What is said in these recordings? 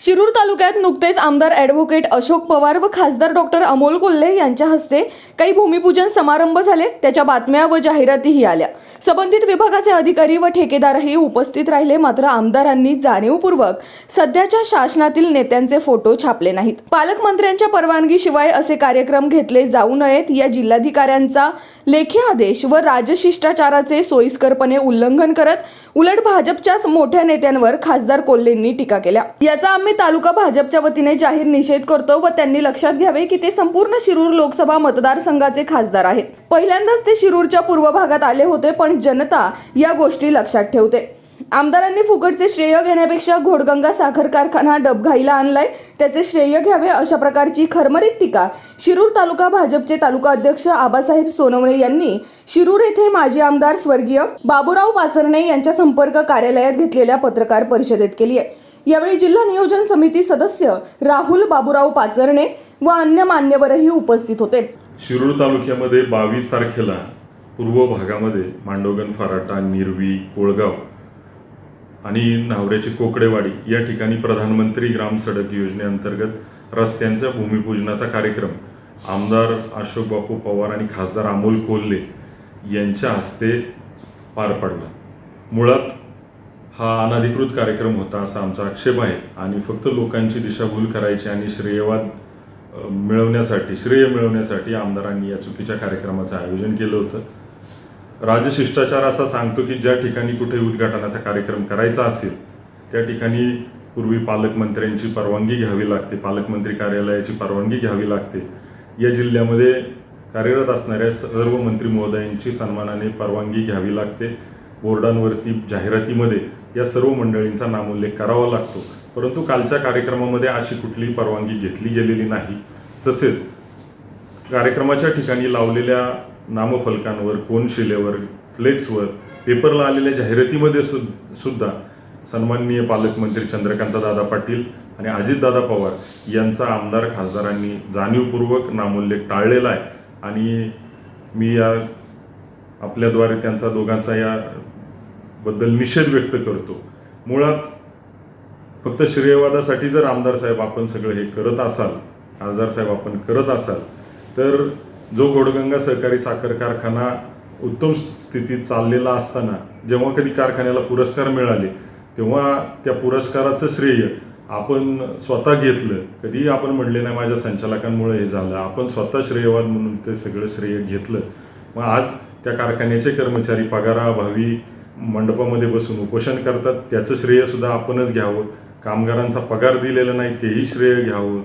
शिरूर तालुक्यात नुकतेच आमदार ॲडव्होकेट अशोक पवार व खासदार डॉक्टर अमोल कोल्हे यांच्या हस्ते काही भूमिपूजन समारंभ झाले. त्याच्या बातम्या व जाहिरातीही आल्या. संबंधित विभागाचे अधिकारी व ठेकेदारही उपस्थित राहिले मात्र आमदारांनी जाणीवपूर्वक सध्याच्या शासनातील नेत्यांचे फोटो छापले नाहीत. पालकमंत्र्यांच्या परवानगीशिवाय असे कार्यक्रम घेतले जाऊ नयेत या जिल्हाधिकाऱ्यांचा लेखी आदेश व राजशिष्टाचाराचे सोयीस्करपणे उल्लंघन करत उलट भाजपच्याच मोठ्या नेत्यांवर खासदार कोल्हेंनी टीका केल्या. याचा आम्ही तालुका भाजपच्या वतीने जाहीर निषेध करतो व त्यांनी लक्षात घ्यावे की ते संपूर्ण शिरूर लोकसभा मतदारसंघाचे खासदार आहेत. पहिल्यांदाच ते शिरूरच्या पूर्व भागात आले होते पण जनता या गोष्टी लक्षात ठेवते. आमदारांनी फुकटचे श्रेय घेण्यापेक्षा घोडगंगा साखर कारखाना डबघाईला आणलाय. त्याचे श्रेय घ्यावे अशा प्रकारची खरमरीत टीका शिरूर तालुका भाजपचे तालुका अध्यक्ष आबासाहेब सोनवणे यांनी शिरूर येथे माजी आमदार स्वर्गीय बाबूराव पाचरणे यांच्या संपर्क कार्यालयात घेतलेल्या पत्रकार परिषदेत केली आहे. यावेळी जिल्हा नियोजन समिती सदस्य राहुल बाबूराव पाचरणे व अन्य मान्यवरही उपस्थित होते. शिरूर तालुक्यामध्ये बावीस तारखेला पूर्व भागामध्ये मांडोगण फराटा निरवी कोळगाव आणि नावऱ्याची कोकडेवाडी या ठिकाणी प्रधानमंत्री ग्राम सडक योजनेअंतर्गत रस्त्यांच्या भूमिपूजनाचा कार्यक्रम आमदार अशोक बापू पवार आणि खासदार अमोल कोल्हे यांच्या हस्ते पार पडला. मुळात हा अनधिकृत कार्यक्रम होता असा आमचा आक्षेप आहे. आणि फक्त लोकांची दिशाभूल करायची आणि श्रेयवाद मिळवण्यासाठी श्रेय मिळवण्यासाठी आमदारांनी या चुकीच्या कार्यक्रमाचं आयोजन केलं होतं. राजशिष्टाचार असा सांगतो की ज्या ठिकाणी कुठे उद्घाटनाचा कार्यक्रम करायचा असेल त्या ठिकाणी पूर्वी पालकमंत्र्यांची परवानगी घ्यावी लागते पालकमंत्री कार्यालयाची परवानगी घ्यावी लागते. या जिल्ह्यामध्ये कार्यरत असणाऱ्या सर्व मंत्री महोदयांची सन्मानाने परवानगी घ्यावी लागते. बोर्डांवरती जाहिरातीमध्ये या सर्व मंडळींचा नामोल्लेख करावा लागतो. परंतु कालच्या कार्यक्रमामध्ये अशी कुठलीही परवानगी घेतली गेलेली नाही. तसेच कार्यक्रमाच्या ठिकाणी लावलेल्या नामफलकांवर कोनशिलेवर फ्लेक्सवर पेपरला आलेल्या जाहिरातीमध्ये सु सुद्धा सन्माननीय पालकमंत्री चंद्रकांत दादा पाटील आणि अजितदादा पवार यांचा आमदार खासदारांनी जाणीवपूर्वक नामोल्लेख टाळलेला आहे. आणि मी या आपल्याद्वारे त्यांचा दोघांचा या बद्दल निषेध व्यक्त करतो. मुळात फक्त श्रेयवादासाठी जर आमदार साहेब आपण सगळं हे करत असाल खासदार साहेब आपण करत असाल तर जो घोडगंगा सहकारी साखर कारखाना उत्तम स्थितीत चाललेला असताना जेव्हा कधी कारखान्याला पुरस्कार मिळाले तेव्हा त्या पुरस्काराचं श्रेय आपण स्वतः घेतलं. कधीही आपण म्हणले नाही माझ्या संचालकांमुळे हे झालं. आपण स्वतः श्रेयवाद म्हणून ते सगळं श्रेय घेतलं. मग आज त्या कारखान्याचे कर्मचारी पगाराअभावी मंडपामध्ये बसून उपोषण करतात त्याचं श्रेयसुद्धा आपणच घ्यावं. कामगारांचा पगार दिलेला नाही तेही श्रेय घ्यावं.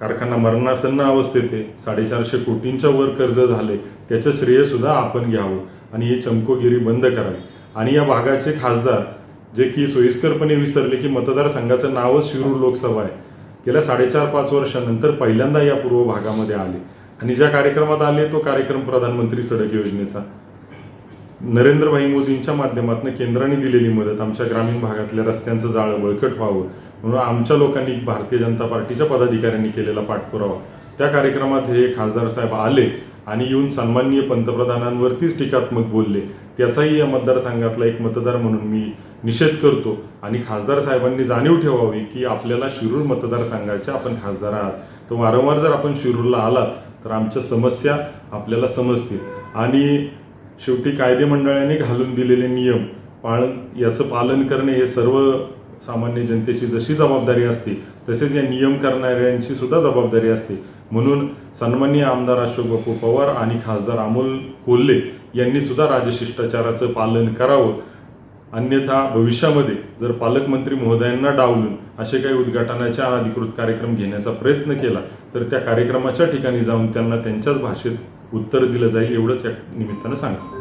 कारखाना मरणासन्न अवस्थेत आहे. साडेचारशे कोटींच्या वर कर्ज झाले त्याचं श्रेयसुद्धा आपण घ्यावं आणि ही चमकोगिरी बंद करावी. आणि या भागाचे खासदार जे की सोयीस्करपणे विसरले की मतदारसंघाचं नावच शिरूर लोकसभा आहे गेल्या साडेचार पाच वर्षानंतर पहिल्यांदा या पूर्व भागामध्ये आले. आणि ज्या कार्यक्रमात आले तो कार्यक्रम प्रधानमंत्री सडक योजनेचा. नरेंद्रभाई मोदींच्या माध्यमातून केंद्राने दिलेली मदत आमच्या ग्रामीण भागातल्या रस्त्यांचं जाळं बळकट व्हावं म्हणून आमच्या लोकांनी भारतीय जनता पार्टीच्या पदाधिकाऱ्यांनी केलेला पाठपुरावा. त्या कार्यक्रमात हे खासदार साहेब आले आणि येऊन सन्माननीय पंतप्रधानांवरतीच टीकात्मक बोलले. त्याचाही या मतदारसंघातला एक मतदार म्हणून मी निषेध करतो आणि खासदार साहेबांनी जाणीव ठेवावी की आपल्याला शिरूर मतदारसंघाचे आपण खासदार आहात. तर वारंवार जर आपण शिरूरला आलात तर आमच्या समस्या आपल्याला समजतील. आणि शेवटी कायदे मंडळाने घालून दिलेले नियम पालन याचं पालन करणे हे सर्व सामान्य जनतेची जशी जबाबदारी असते तसेच या नियम करणाऱ्यांची सुद्धा जबाबदारी असते. म्हणून सन्माननीय आमदार अशोक बापू पवार आणि खासदार अमोल कोल्हे यांनी सुद्धा राजशिष्टाचाराचं पालन करावं. अन्यथा भविष्यामध्ये जर पालकमंत्री महोदयांना डावलून असे काही उद्घाटनाचे अनधिकृत कार्यक्रम घेण्याचा प्रयत्न केला तर त्या कार्यक्रमाच्या ठिकाणी जाऊन त्यांना त्यांच्याच भाषेत उत्तर दिलं जाईल एवढंच या निमित्तानं सांगतो.